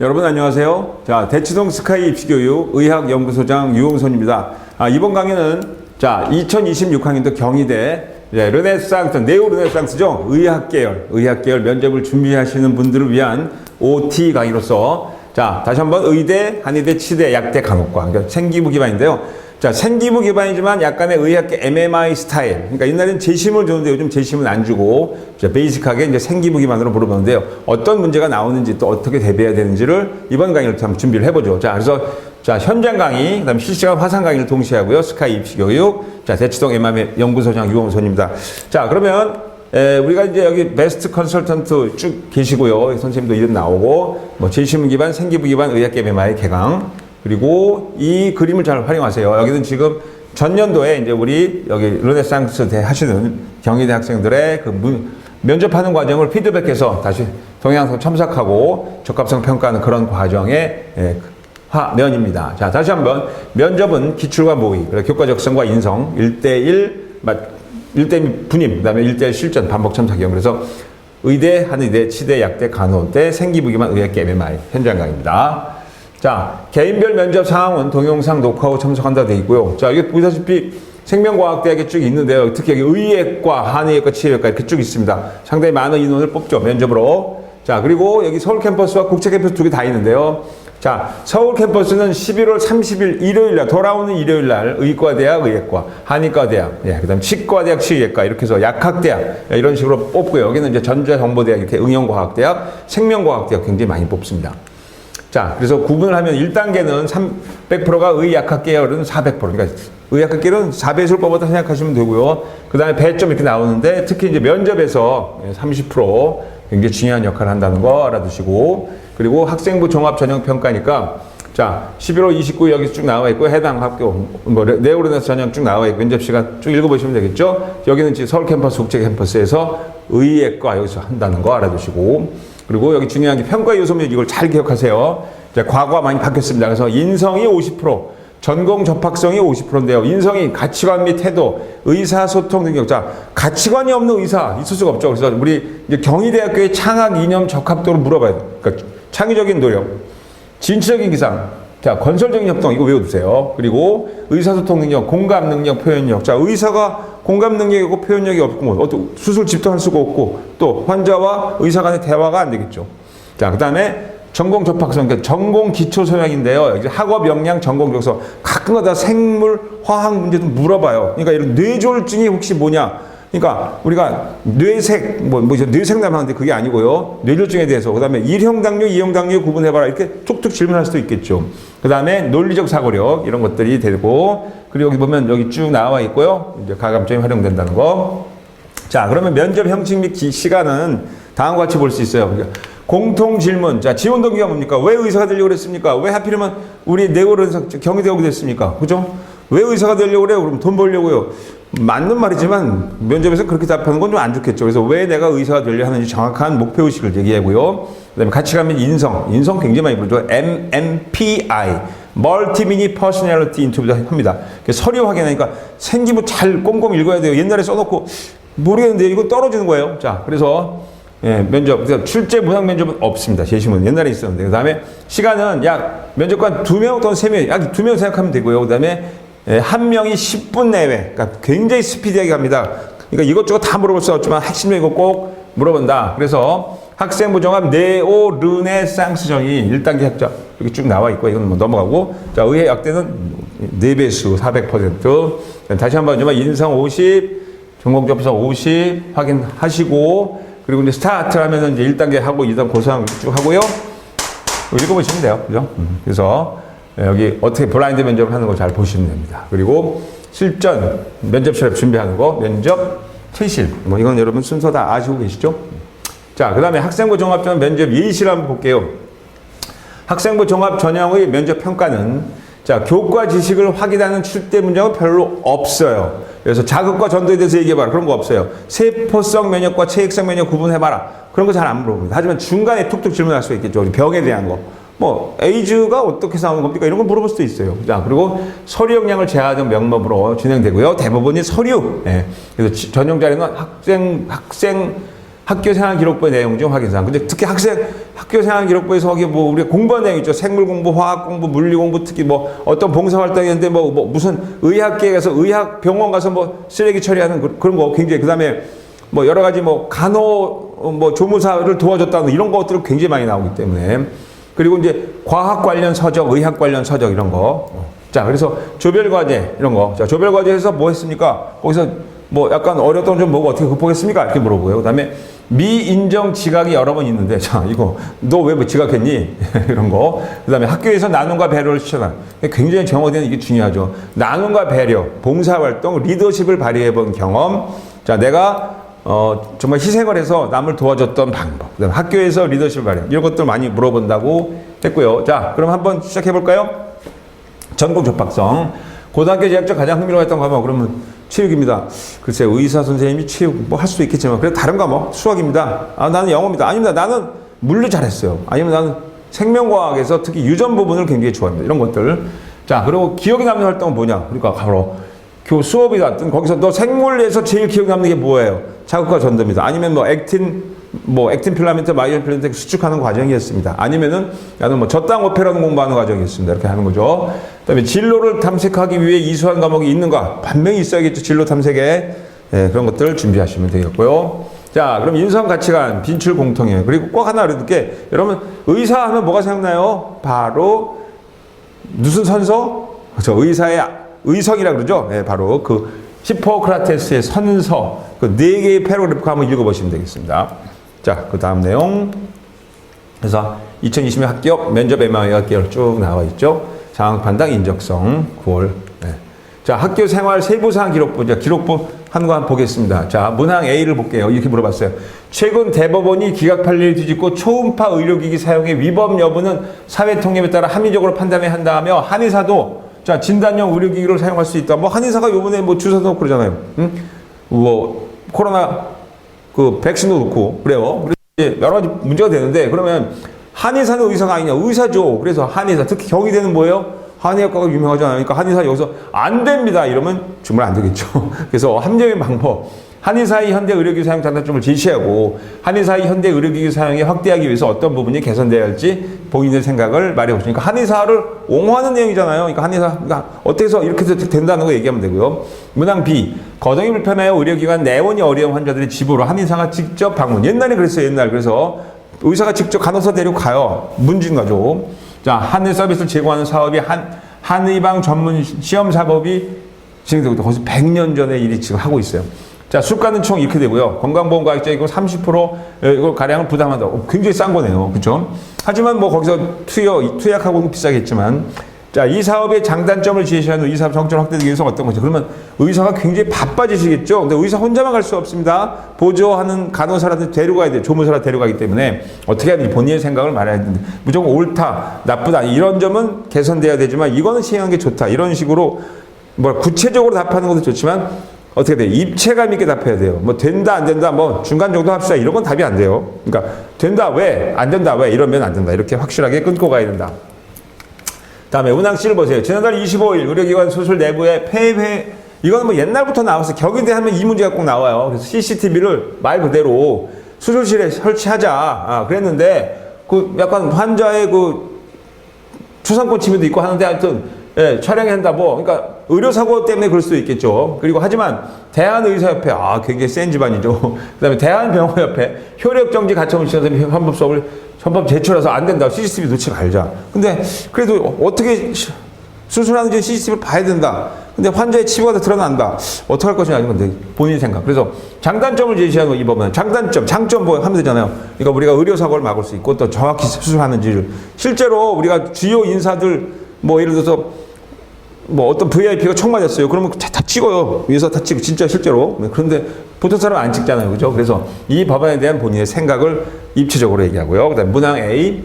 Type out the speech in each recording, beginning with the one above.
여러분 안녕하세요. 자, 대치동 스카이 입시교육 의학연구소장 유홍선입니다. 아, 이번 강의는 자, 2026학년도 경희대 네, 르네상스, 네오 르네상스죠. 의학 계열, 의학 계열 면접을 준비하시는 분들을 위한 OT 강의로서 자, 다시 한번 의대, 한의대, 치대, 약대, 간호과. 그러니까 생기부 기반인데요. 자, 생기부 기반이지만 약간의 의학계 MMI 스타일. 그러니까 옛날엔 재심을 줬는데 요즘 재심은 안 주고 이제 베이직하게 이제 생기부 기반으로 물어보는데요. 어떤 문제가 나오는지 또 어떻게 대비해야 되는지를 이번 강의를 한번 준비를 해보죠. 자, 그래서 자, 현장 강의, 그 다음에 실시간 화상 강의를 동시에 하고요. 스카이 입시 교육. 자, 대치동 MM의 연구소장 유홍선입니다. 자, 그러면 에, 우리가 이제 여기 베스트 컨설턴트 쭉 계시고요. 선생님도 이름 나오고, 뭐, 재심 기반, 생기부 기반, 의학계 MMI 개강. 그리고 이 그림을 잘 활용하세요. 여기는 지금 전년도에 이제 우리 여기 르네상스 대 하시는 경희대 학생들의 그 문, 면접하는 과정을 피드백해서 다시 동영상 첨삭하고 적합성 평가하는 그런 과정의 예, 화면입니다. 자, 다시 한번 면접은 기출과 모의, 그리고 교과 적성과 인성, 1대1, 1대1 분임, 그 다음에 1대1 실전, 반복 첨삭형. 그래서 의대, 한의대, 치대, 약대, 간호대, 생기부기만 의학계 MMI 현장 강의입니다. 자, 개인별 면접 상황은 동영상 녹화 후 참석한다 되어 있고요. 자, 이게 보시다시피 생명과학대학에 쭉 있는데요. 특히 여기 의예과, 한의예과, 치료예과 이렇게 쭉 있습니다. 상당히 많은 인원을 뽑죠. 면접으로. 자, 그리고 여기 서울 캠퍼스와 국제 캠퍼스 두 개 다 있는데요. 자, 서울 캠퍼스는 11월 30일 일요일 날, 돌아오는 일요일 날 의과대학, 의예과, 한의과대학, 예, 그 다음 치과대학, 치의예과 이렇게 해서 약학대학 예, 이런 식으로 뽑고요. 여기는 이제 전자정보대학 이렇게 응용과학대학, 생명과학대학 굉장히 많이 뽑습니다. 자, 그래서 구분을 하면 1단계는 300%가 의약학 계열은 400%. 그러니까 의학학 계열은 4배수를 뽑았다 생각하시면 되고요. 그 다음에 배점 이렇게 나오는데 특히 이제 면접에서 30% 굉장히 중요한 역할을 한다는 거 알아두시고 그리고 학생부 종합 전형 평가니까 자, 11월 29일 여기 쭉 나와 있고 해당 학교 뭐 네오르네스 전형 쭉 나와 있고 면접 시간 쭉 읽어보시면 되겠죠. 여기는 지금 서울 캠퍼스 국제 캠퍼스에서 의예과 여기서 한다는 거 알아두시고 그리고 여기 중요한 게 평가 요소입니다. 이걸 잘 기억하세요. 이제 과거가 많이 바뀌었습니다. 그래서 인성이 50%, 전공 접학성이 50%인데요. 인성이 가치관 및 태도, 의사소통 능력. 자, 가치관이 없는 의사 있을 수가 없죠. 그래서 우리 이제 경희대학교의 창학 이념 적합도를 물어봐야 돼요. 그러니까 창의적인 노력, 진취적인 기상, 자, 건설적인 협동, 이거 외워두세요. 그리고 의사소통 능력, 공감 능력, 표현력. 자, 의사가 공감 능력이 없고 표현력이 없고, 뭐, 어떤 수술 집도 할 수가 없고, 또 환자와 의사 간의 대화가 안 되겠죠. 자, 그 다음에 전공 접학성, 그러니까 전공 기초 소양인데요. 이제 학업 역량 전공 교서 가끔가다 생물, 화학 문제도 물어봐요. 그러니까 이런 뇌졸중이 혹시 뭐냐? 그러니까 우리가 뇌색 뭐, 뭐 뇌색남 하는데 그게 아니고요. 뇌졸중에 대해서 그다음에 일형 당뇨, 이형 당뇨 구분해 봐라. 이렇게 툭툭 질문할 수도 있겠죠. 그다음에 논리적 사고력 이런 것들이 되고 그리고 여기 보면 여기 쭉 나와 있고요. 이제 가감점이 활용된다는 거. 자, 그러면 면접 형식 및 기- 시간은 다음과 같이 볼 수 있어요. 그러니까 공통 질문. 자, 지원 동기가 뭡니까? 왜 의사가 되려고 그랬습니까? 왜 하필이면 우리 네오르에서 경희대 오게 됐습니까? 그죠? 왜 의사가 되려고 그래요? 그럼 돈 벌려고요. 맞는 말이지만 면접에서 그렇게 답하는 건 좀 안 좋겠죠. 그래서 왜 내가 의사가 되려 하는지 정확한 목표 의식을 얘기하고요. 그다음에 가치관 및 인성. 인성 굉장히 많이 부르죠. MMPI. 멀티 미니 퍼스널리티 인터뷰도 합니다. 서류 확인하니까 생기부 잘 꼼꼼히 읽어야 돼요. 옛날에 써놓고 모르겠는데 이거 떨어지는 거예요. 자, 그래서 예, 면접. 그래서 출제 무상 면접은 없습니다. 재심은 옛날에 있었는데. 그 다음에 시간은 약 면접관 두 명 또는 세 명, 약 두 명 생각하면 되고요. 그 다음에 예, 한 명이 10분 내외. 그러니까 굉장히 스피디하게 갑니다. 그러니까 이것저것 다 물어볼 수 없지만 핵심적인 거꼭 물어본다. 그래서 학생부 종합 네오 르네상스정이 1단계 학자 이렇게 쭉 나와 있고 이건 뭐 넘어가고 자 의회 약대는 4배수 400% 다시 한번 좀 인성 50 전공 접수 50 확인하시고 그리고 이제 스타트 하면은 이제 1단계 하고 2단 고상 쭉 하고요. 읽어보시면 돼요. 그죠? 음, 그래서 여기 어떻게 블라인드 면접을 하는 거 잘 보시면 됩니다. 그리고 실전, 면접 시합 준비하는 거, 면접, 퇴실. 뭐 이건 여러분 순서 다 아시고 계시죠? 자, 그 다음에 학생부 종합전 면접 예시를 한번 볼게요. 학생부 종합 전형의 면접 평가는 자, 교과 지식을 확인하는 출제 문제가 별로 없어요. 그래서 자극과 전도에 대해서 얘기해봐라. 그런 거 없어요. 세포성 면역과 체액성 면역 구분해봐라. 그런 거 잘 안 물어봅니다. 하지만 중간에 툭툭 질문할 수 있겠죠. 병에 대한 거. 뭐, 에이즈가 어떻게 싸우는 겁니까? 이런 걸 물어볼 수도 있어요. 자, 그리고 서류 역량을 제하는 명목으로 진행되고요. 대부분이 서류. 예. 그래서 지- 전용 자료는 학생, 학생, 학교 생활 기록부의 내용 중 확인 사항. 근데 특히 학생, 학교 생활 기록부에서 거기 뭐 우리가 공부한 내용 있죠. 생물 공부, 화학 공부, 물리 공부 특히 뭐 어떤 봉사 활동이었는데 뭐, 뭐 무슨 의학계에 가서 의학 병원 가서 뭐 쓰레기 처리하는 그- 그런 거 굉장히 그다음에 뭐 여러 가지 뭐 간호 어, 뭐 조무사를 도와줬다는 이런 것들을 굉장히 많이 나오기 때문에 그리고 이제 과학 관련 서적, 의학 관련 서적 이런 거. 자, 그래서 조별 과제 이런 거. 자, 조별 과제에서 뭐 했습니까? 거기서 뭐 약간 어려웠던 점 뭐고 어떻게 극복했습니까? 이렇게 물어보고요. 그다음에 미인정 지각이 여러 번 있는데 자, 이거 너왜뭐 지각했니? 이런 거. 그다음에 학교에서 나눔과 배려를 실천한. 굉장히 정어된 이게 중요하죠. 나눔과 배려, 봉사활동, 리더십을 발휘해 본 경험. 자, 내가 어, 정말 희생을 해서 남을 도와줬던 방법. 그다음 학교에서 리더십을 발휘. 이런 것들 많이 물어본다고 했고요. 자, 그럼 한번 시작해 볼까요? 전공 접학성. 고등학교 재학적 가장 흥미로웠던 과목 그러면 체육입니다. 글쎄 의사 선생님이 체육 뭐 할 수도 있겠지만 그래 다른 과목 수학입니다. 아 나는 영어입니다. 아닙니다. 나는 물리 잘했어요. 아니면 나는 생명과학에서 특히 유전 부분을 굉장히 좋아합니다. 이런 것들. 자 그리고 기억에 남는 활동은 뭐냐? 그러니까 바로 교 수업이 왔든 거기서 너 생물에서 제일 기억 남는 게 뭐예요? 자극과 전도입니다. 아니면 뭐 액틴 뭐 액틴 필라멘트, 마이온 필라멘트 수축하는 과정이었습니다. 아니면은 나는 뭐 저땅 오페라는 공부하는 과정이었습니다. 이렇게 하는 거죠. 그다음에 진로를 탐색하기 위해 이수한 과목이 있는가? 반명히 있어야겠죠. 진로 탐색에 예, 그런 것들을 준비하시면 되겠고요. 자, 그럼 인성 가치관, 빈출 공통이에요. 그리고 꼭 하나 알려둘 게 여러분 의사 하면 뭐가 생각나요? 바로 무슨 선서? 저 의사의 의성이라 그러죠. 예, 바로 그 히포크라테스의 선서 그 네 개의 패러그래프 한번 읽어보시면 되겠습니다. 자, 그 다음 내용. 그래서 2020년 합격, 면접 MI 합격을 쭉 나와 있죠. 상황 판단 인적성 9월. 네. 자, 학교 생활 세부사항 기록부. 자, 기록부 한거 한번 보겠습니다. 자, 문항 A를 볼게요. 이렇게 물어봤어요. 최근 대법원이 기각 판례를 뒤집고 초음파 의료기기 사용의 위법 여부는 사회 통념에 따라 합리적으로 판단해야 한다며 한의사도 자, 진단용 의료기기를 사용할 수 있다. 뭐 한의사가 요번에 뭐 주사 놓고 그러잖아요. 응? 뭐 코로나 그 백신도 놓고 그래요. 그래서 여러 가지 문제가 되는데 그러면 한의사는 의사가 아니냐? 의사죠. 그래서 한의사 특히 경희대는 뭐예요? 한의학과가 유명하잖아요. 그러니까 한의사 여기서 안 됩니다. 이러면 정말 안 되겠죠. 그래서 합리적인 방법. 한의사의 현대 의료기기 사용 장단점을 제시하고 한의사의 현대 의료기기 사용에 확대하기 위해서 어떤 부분이 개선돼야 할지 본인의 생각을 말해 보시니까 한의사를 옹호하는 내용이잖아요. 그러니까 한의사 그러니까 어떻게 해서 이렇게 해서 된다는 거 얘기하면 되고요. 문항 B 거동이 불편하여 의료기관 내원이 어려운 환자들의 집으로 한의사가 직접 방문. 옛날에 그랬어요. 옛날 그래서 의사가 직접 간호사 데리고 가요. 문진 가죠. 자 한의 서비스를 제공하는 사업이 한 한의방 전문 시험 사업이 진행되고 있다. 거기서 100년 전의 일이 지금 하고 있어요. 자, 수가는 총 이렇게 되고요. 건강보험가입자 이거 30% 이거 가량을 부담한다. 고 굉장히 싼 거네요. 그렇죠? 하지만 뭐 거기서 투여 투약하고는 비싸겠지만 자, 이 사업의 장단점을 제시하는 이 사업 성적 확대되기 위해서 어떤 거죠? 그러면 의사가 굉장히 바빠지시겠죠? 근데 의사 혼자만 갈 수 없습니다. 보조하는 간호사라든지 데려가야 돼요. 조무사라 데려가기 때문에 어떻게 되는지 본인의 생각을 말해야 되는데 무조건 옳다, 나쁘다 이런 점은 개선돼야 되지만 이거는 시행한 게 좋다. 이런 식으로 뭐 구체적으로 답하는 것도 좋지만 어떻게 돼요? 입체감 있게 답해야 돼요. 뭐 된다 안 된다 뭐 중간 정도 합시다 이런 건 답이 안 돼요. 그러니까 된다 왜 안 된다 왜 이러면 안 된다 이렇게 확실하게 끊고 가야 된다. 다음에 운항 씨를 보세요. 지난달 25일 의료기관 수술 내부에 폐회 이거는 뭐 옛날부터 나왔어요. 격인대 하면 이 문제가 꼭 나와요. 그래서 CCTV를 말 그대로 수술실에 설치하자. 아, 그랬는데 그 약간 환자의 그 초상권 침해도 있고 하는데 하여튼 예, 촬영해야 한다 뭐 그러니까 의료사고 때문에 그럴 수도 있겠죠. 그리고 하지만 대한의사협회 아 굉장히 센 집안이죠. 그 다음에 대한병원협회 효력정지 가처분 시켜서 헌법 제출해서 안 된다. CCTV 놓치 말자. 근데 그래도 어떻게 시- 수술하는지 CCTV를 봐야 된다. 근데 환자의 치부가 다 드러난다. 어떻게 할 것이냐 이건 내 본인 생각. 그래서 장단점을 제시하는 거이 법은 장단점 장점 뭐 하면 되잖아요. 그러니까 우리가 의료사고를 막을 수 있고 또 정확히 수술하는지를. 실제로 우리가 주요 인사들 뭐 예를 들어서 뭐 어떤 VIP가 총 맞았어요. 그러면 다, 다 찍어요. 위에서 다 찍고 진짜 실제로. 네, 그런데 보통 사람 안 찍잖아요. 그죠? 그래서 이 법안에 대한 본인의 생각을 입체적으로 얘기하고요. 그다음 문항 A.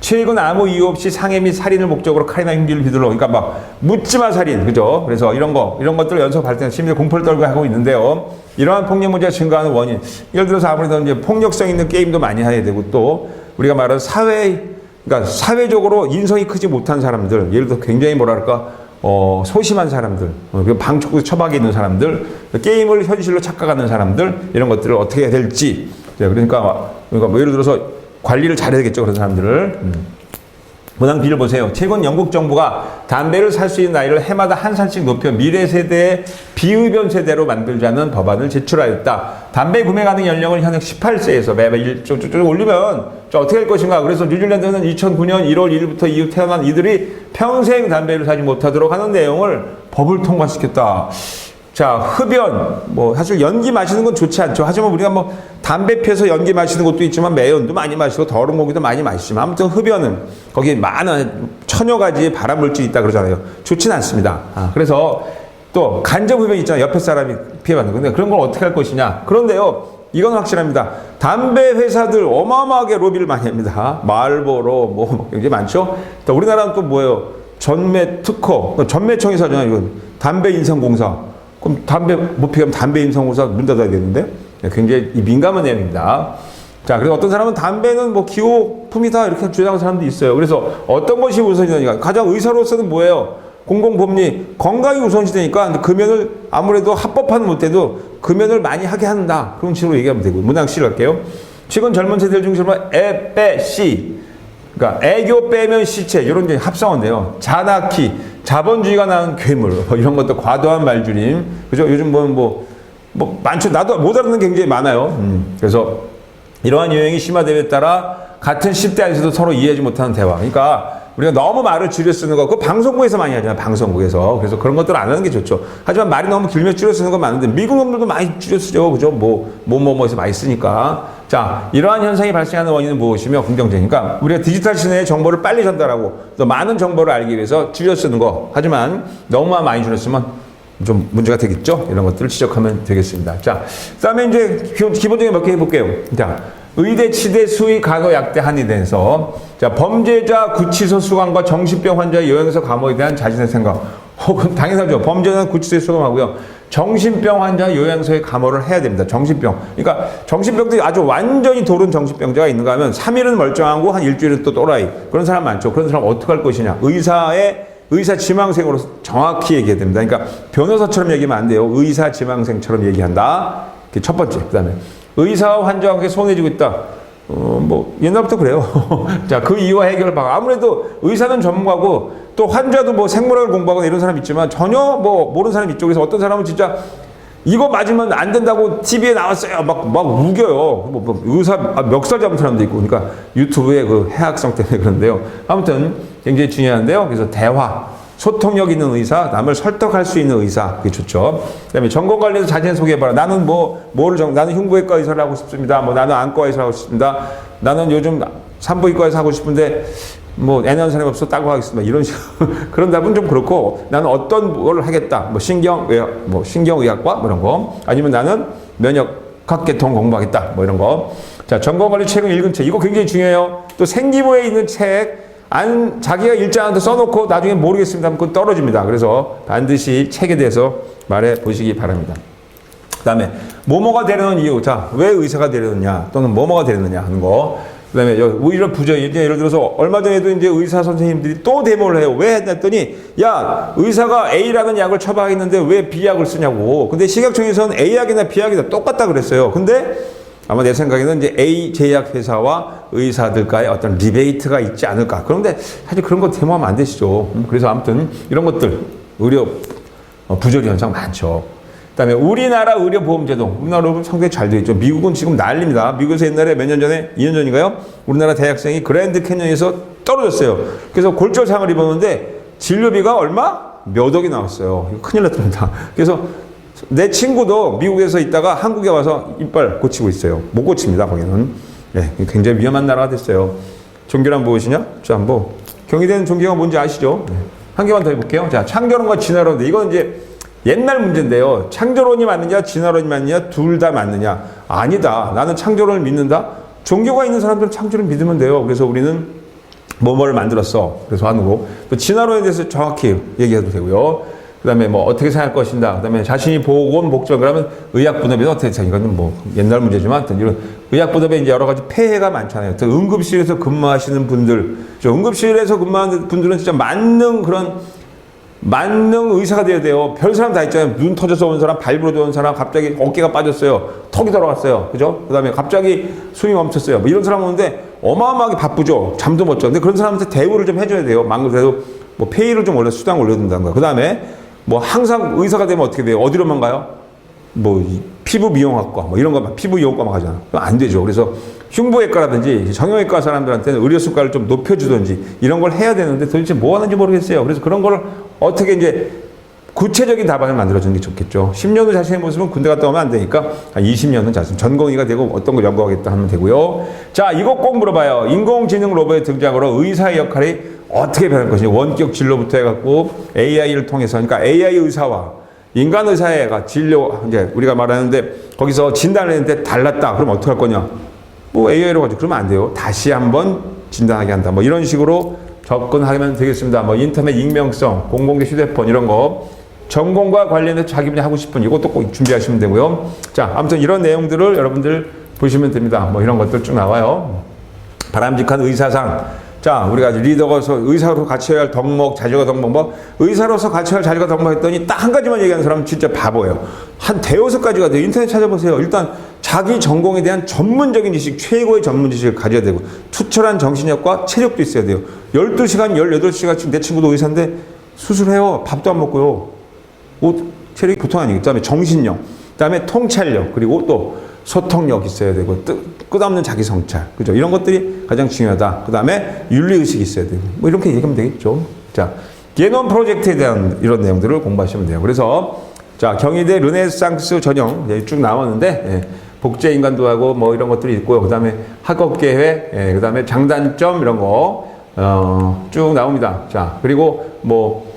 최근 아무 이유 없이 상해 및 살인을 목적으로 칼이나 흉기를 휘둘러 그러니까 막 묻지마 살인 그죠 그래서 이런 거 이런 것들 연속 발생 심리적 공포를 떨고 하고 있는데요 이러한 폭력 문제가 증가하는 원인 예를 들어서 아무래도 이제 폭력성 있는 게임도 많이 해야 되고 또 우리가 말하는 사회 그러니까 사회적으로 인성이 크지 못한 사람들 예를 들어 굉장히 뭐랄까 어, 소심한 사람들, 어, 그리고 방촉구 처박에 있는 사람들, 게임을 현실로 착각하는 사람들, 이런 것들을 어떻게 해야 될지. 자, 그러니까, 그러니까 뭐 예를 들어서 관리를 잘해야 되겠죠. 그런 사람들을. 음. 문항 B를 보세요. 최근 영국 정부가 담배를 살 수 있는 나이를 해마다 한 살씩 높여 미래 세대의 비흡연 세대로 만들자는 법안을 제출하였다. 담배 구매 가능 연령을 현행 18세에서 매번 쭉쭉쭉 올리면 저 어떻게 할 것인가. 그래서 뉴질랜드는 2009년 1월 1일부터 이후 태어난 이들이 평생 담배를 사지 못하도록 하는 내용을 법을 통과시켰다. 자, 흡연, 뭐, 사실 연기 마시는 건 좋지 않죠. 하지만 우리가 뭐, 담배 피워서 연기 마시는 것도 있지만, 매연도 많이 마시고, 더러운 고기도 많이 마시지만, 아무튼 흡연은 거기에 많은 천여 가지의 발암물질이 있다 그러잖아요. 좋진 않습니다. 아, 그래서 또, 간접 흡연 있잖아요. 옆에 사람이 피해받는 건데, 그런 걸 어떻게 할 것이냐. 그런데요, 이건 확실합니다. 담배 회사들 어마어마하게 로비를 많이 합니다. 말보로, 뭐, 굉장히 많죠. 또 우리나라는 또 뭐예요? 전매 특허, 전매청에서 하잖아요. 이건 담배 인상공사. 그럼 담배 못 피우면 담배 인상공사 문 닫아야 되는데 네, 굉장히 이 민감한 내용입니다. 자, 그래서 어떤 사람은 담배는 뭐 기호품이다 이렇게 주장하는 사람도 있어요. 그래서 어떤 것이 우선이냐니까 가장 의사로서는 뭐예요? 공공법리 건강이 우선시되니까 금연을 아무래도 합법화는 못해도 금연을 많이 하게 한다 그런 식으로 얘기하면 되고 문항 C를 할게요. 최근 젊은 세대를 중심으로 씨 그러니까 애교 빼면 시체 이런 게 합성어인데요. 자나키 자본주의가 낳은 괴물 뭐 이런 것도 과도한 말줄임 그죠? 요즘 보면 뭐, 뭐 많죠. 나도 못 알아듣는 게 굉장히 많아요. 음, 그래서 이러한 유행이 심화됨에 따라 같은 10대 안에서도 서로 이해하지 못하는 대화. 그러니까 우리가 너무 말을 줄여 쓰는 거, 그 방송국에서 많이 하잖아요. 방송국에서. 그래서 그런 것들 안 하는 게 좋죠. 하지만 말이 너무 길면 줄여 쓰는 건 많은데 미국 놈들도 많이 줄여 쓰죠. 그죠? 뭐, 뭐, 뭐, 뭐에서 많이 쓰니까. 자, 이러한 현상이 발생하는 원인은 무엇이며 긍정적이니까 우리가 디지털 시대의 정보를 빨리 전달하고 또 많은 정보를 알기 위해서 줄여 쓰는 거. 하지만 너무 많이 줄여 쓰면 좀 문제가 되겠죠? 이런 것들을 지적하면 되겠습니다. 자, 그 다음에 이제 기본, 기본적인 몇 개 해볼게요. 자, 의대, 치대, 수의, 간호, 약대, 한의에 대해서 자, 범죄자, 구치소 수감과 정신병 환자의 요양서 감호에 대한 자신의 생각. 혹은 당연하죠. 범죄자는 구치소에 수감하고요. 정신병 환자 요양소에 감호를 해야 됩니다. 정신병. 그러니까 정신병들이 아주 완전히 도른 정신병자가 있는가 하면 3일은 멀쩡하고 한 일주일은 또 또라이. 그런 사람 많죠. 그런 사람 어떻게 할 것이냐. 의사의 의사 지망생으로 정확히 얘기해야 됩니다. 그러니까 변호사처럼 얘기하면 안 돼요. 의사 지망생처럼 얘기한다. 그게 첫 번째. 그 다음에 의사와 환자와 함께 손해지고 있다. 어, 뭐, 옛날부터 그래요. 자, 그 이유와 해결 방안. 아무래도 의사는 전문가고 또 환자도 뭐 생물학을 공부하거나 이런 사람 있지만 전혀 뭐 모르는 사람. 그래서 어떤 사람은 진짜 이거 맞으면 안 된다고 TV에 나왔어요. 막, 막 우겨요. 뭐, 뭐 의사, 아, 멱살 잡은 사람도 있고. 그러니까 유튜브의 그 해악성 때문에 그런데요. 아무튼 굉장히 중요한데요. 그래서 대화. 소통력 있는 의사, 남을 설득할 수 있는 의사, 그게 좋죠. 그 다음에 전공 관련해서 자신 소개해봐라. 나는 뭐, 뭐를 정, 나는 흉부외과 의사를 하고 싶습니다. 뭐, 나는 안과 의사를 하고 싶습니다. 나는 요즘 산부인과에서 하고 싶은데, 뭐, 애 낳은 사람이 없어 따고 하겠습니다. 이런 식으로. 그런 답은 좀 그렇고, 나는 어떤 걸 하겠다. 뭐, 신경의학, 뭐, 신경의학과, 뭐 이런 거. 아니면 나는 면역학계통 공부하겠다. 뭐 이런 거. 자, 관련 책을 읽은 책. 이거 굉장히 중요해요. 또 생기부에 있는 책. 안 자기가 일장한테 써놓고 나중에 모르겠습니다 하면 그건 떨어집니다. 그래서 반드시 책에 대해서 말해 보시기 바랍니다. 그 다음에 뭐뭐가 되려는 이유, 자 왜 의사가 되려느냐 또는 뭐뭐가 되려느냐 하는 거. 그다음에 이런 부정 이제 예를 들어서 얼마 전에도 이제 의사 선생님들이 또 데모를 해요. 왜 했더니 야 의사가 A라는 약을 처방했는데 왜 B 약을 쓰냐고. 근데 식약청에서는 A 약이나 B 약이나 똑같다 그랬어요. 근데 아마 내 생각에는 이제 A 제약 회사와 의사들과의 어떤 리베이트가 있지 않을까. 그런데 사실 그런 거 데모하면 안 되시죠. 음, 그래서 아무튼 이런 것들 의료 어, 부조리 현상 많죠. 그다음에 우리나라 의료보험제도 우리나라 보면 상당히 잘 되어 있죠. 미국은 지금 난립니다. 미국에서 옛날에 몇 년 전에 2년 전인가요? 우리나라 대학생이 그랜드 캐년에서 떨어졌어요. 그래서 골절상을 입었는데 진료비가 얼마? 몇 억이 나왔어요. 큰일 났답니다. 그래서 내 친구도 미국에서 있다가 한국에 와서 이빨 고치고 있어요. 못 고칩니다, 거기는. 네, 굉장히 위험한 나라가 됐어요. 종교란 무엇이냐? 자, 뭐, 경희대는 종교가 뭔지 아시죠? 네. 한 개만 더 해볼게요. 자, 창조론과 진화론. 이건 이제 옛날 문제인데요. 창조론이 맞느냐, 진화론이 맞느냐, 둘 다 맞느냐. 아니다. 나는 창조론을 믿는다. 종교가 있는 사람들은 창조를 믿으면 돼요. 그래서 우리는 뭐뭐를 만들었어. 그래서 하는 거고. 또 진화론에 대해서 정확히 얘기해도 되고요. 그 다음에 뭐 어떻게 생각할 것인가. 그 다음에 자신이 보고 온 목적. 그러면 의학분업에서 어떻게 생각 이거는 뭐 옛날 문제지만 이런 의학분업에 이제 여러 가지 폐해가 많잖아요. 또 응급실에서 근무하시는 분들, 저 응급실에서 근무하는 분들은 진짜 만능 그런 만능 의사가 돼야 돼요. 별 사람 다 있잖아요. 눈 터져서 온 사람, 발 부러져 온 사람, 갑자기 어깨가 빠졌어요. 턱이 돌아갔어요. 그죠? 그 다음에 갑자기 숨이 멈췄어요. 뭐 이런 사람 오는데 어마어마하게 바쁘죠. 잠도 못 자. 근데 그런 사람한테 대우를 좀 해줘야 돼요. 망그래도 뭐 페이를 좀 원래 수당 올려둔다는 그 다음에 뭐 항상 의사가 되면 어떻게 돼요? 어디로만 가요? 뭐이 피부 미용학과 뭐 이런 거만 피부 이용과만 가잖아. 그럼 안 되죠. 그래서 흉부외과라든지 정형외과 사람들한테는 의료 수가를 좀 높여주든지 이런 걸 해야 되는데 도대체 뭐 하는지 모르겠어요. 그래서 그런 걸 어떻게 이제 구체적인 답안을 만들어주는 게 좋겠죠. 10년 후 자신의 모습은 군대 갔다 오면 안 되니까 한 20년은 자신 전공의가 되고 어떤 걸 연구하겠다 하면 되고요. 자, 이거 꼭 물어봐요. 인공지능 로봇의 등장으로 의사의 역할이 어떻게 변할 것인지 원격 진료부터 해갖고 AI를 통해서 그러니까 AI 의사와 인간 의사가 진료 이제 우리가 말하는데 거기서 진단을 했는데 달랐다. 그럼 어떻게 할 거냐? 뭐 AI로 가지고 그러면 안 돼요. 다시 한번 진단하게 한다. 뭐 이런 식으로 접근하면 되겠습니다. 뭐 인터넷 익명성, 공공기 휴대폰 이런 거 전공과 관련해서 자기 분야 하고 싶은 이것도 꼭 준비하시면 되고요. 자, 아무튼 이런 내용들을 여러분들 보시면 됩니다. 뭐 이런 것들 쭉 나와요. 바람직한 의사상. 자, 우리가 리더가서 의사로 갖춰야 할 덕목, 자질과 덕목, 뭐 의사로서 갖춰야 할 자질과 덕목 했더니 딱 한 가지만 얘기하는 사람은 진짜 바보예요. 한 대여섯 가지가 돼요. 인터넷 찾아보세요. 일단 자기 전공에 대한 전문적인 지식, 최고의 전문 지식을 가져야 되고 투철한 정신력과 체력도 있어야 돼요. 12시간, 18시간씩 내 친구도 의사인데 수술해요. 밥도 안 먹고요. 옷 체력이 보통 아니고 그다음에 정신력, 그다음에 통찰력, 그리고 또 소통력 있어야 되고 뜨, 끝없는 자기 성찰, 그죠? 이런 것들이 가장 중요하다. 그다음에 윤리 의식이 있어야 되고 뭐 이렇게 얘기하면 되겠죠. 자, 게놈 프로젝트에 대한 이런 내용들을 공부하시면 돼요. 그래서 자 경희대 르네상스 전형 이제 쭉 나왔는데 예, 복제 인간도 하고 뭐 이런 것들이 있고요. 그 다음에 학업 계획, 예, 그 다음에 장단점 이런 거 어, 쭉 나옵니다. 자 그리고 뭐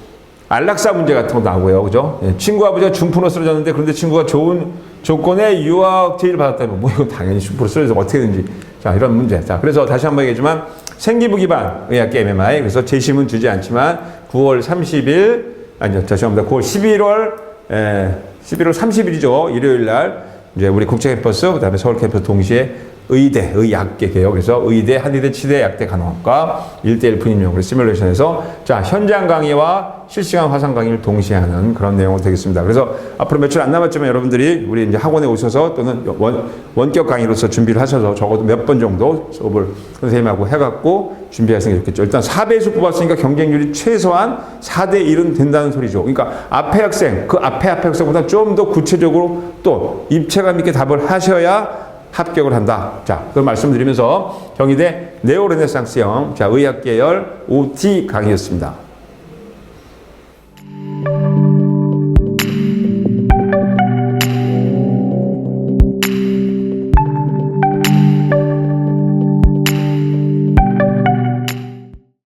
안락사 문제 같은 거 나오고요. 그죠? 예, 친구 아버지가 중풍으로 쓰러졌는데 그런데 친구가 좋은 조건의 유학 제의를 받았다면 뭐 이거 당연히 중풍으로 쓰러져서 어떻게든지 자 이런 문제. 자 그래서 다시 한번 얘기하지만 생기부 기반 의학계 MMI 그래서 재심은 주지 않지만 9월 30일 아니요 죄송합니다. 9월 11월 에, 11월 30일이죠. 일요일 날 이제 우리 국제 캠퍼스 그 다음에 서울 캠퍼스 동시에 의대, 의학계 개요. 그래서 의대, 한의대, 치대, 약대, 간호학과 1대1 분임용 그래서 시뮬레이션에서 자 현장 강의와 실시간 화상 강의를 동시에 하는 그런 내용으로 되겠습니다. 그래서 앞으로 며칠 안 남았지만 여러분들이 우리 이제 학원에 오셔서 또는 원, 원격 강의로서 준비를 하셔서 적어도 몇 번 정도 수업을 선생님하고 해갖고 준비하시는 게 좋겠죠. 일단 4배수 뽑았으니까 경쟁률이 최소한 4대 1은 된다는 소리죠. 그러니까 앞에 학생, 그 앞에 앞에 학생보다 좀 더 구체적으로 또 입체감 있게 답을 하셔야 합격을 한다. 자, 그 말씀드리면서 경희대 네오르네상스형 자 의학 계열 OT 강의였습니다.